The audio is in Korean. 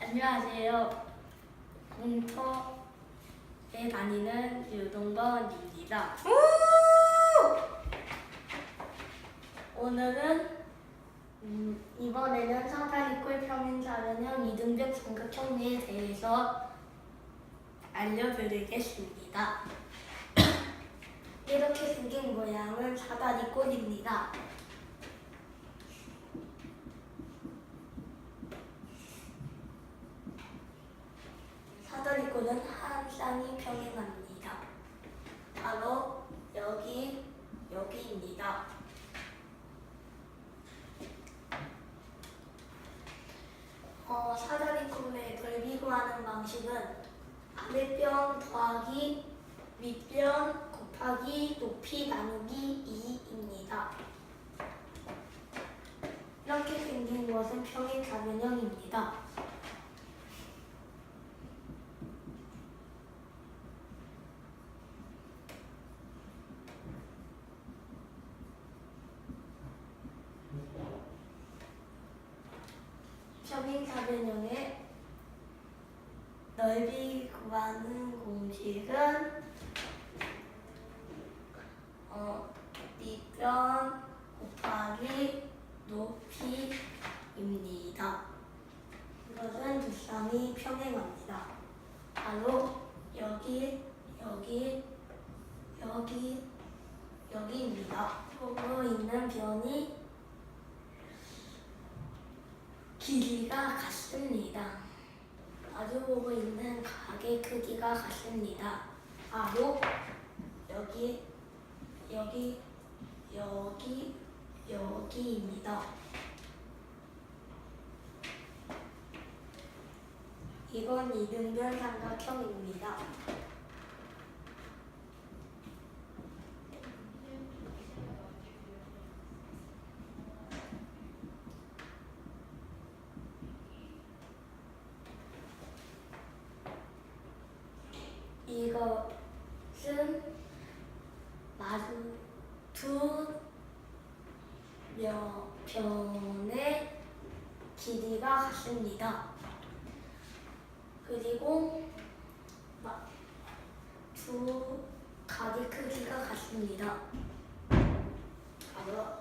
안녕하세요. 공터에 다니는 유동건입니다. 오늘은 음, 이번에는 사다리꼴 평행사변형 이등병 삼각형에 대해서 알려드리겠습니다. 이렇게 생긴 모양은 사다리꼴입니다. 사다리꼴은 한 쌍이 평행합니다. 바로 여기, 여기입니다. 어, 사다리꼴의 넓이 구하는 방식은 아랫변 더하기 윗변 곱하기 높이 나누기 2입니다. 이렇게 생긴 것은 평행 사변형입니다. 평행 사변형의 넓이 구하는 공식은 어, 밑변 곱하기 높이입니다. 이것은 두 쌍이 평행합니다. 바로 여기, 여기, 여기, 여기입니다. 보고 있는 변이 길이가 같습니다. 마주 보고 있는 각의 크기가 같습니다. 바로 여기, 여기, 여기입니다. 이건 이등변 삼각형입니다. 이것은 마주 두몇 변의 길이가 같습니다. 그리고 마- 두 각의 크기가 같습니다. 바로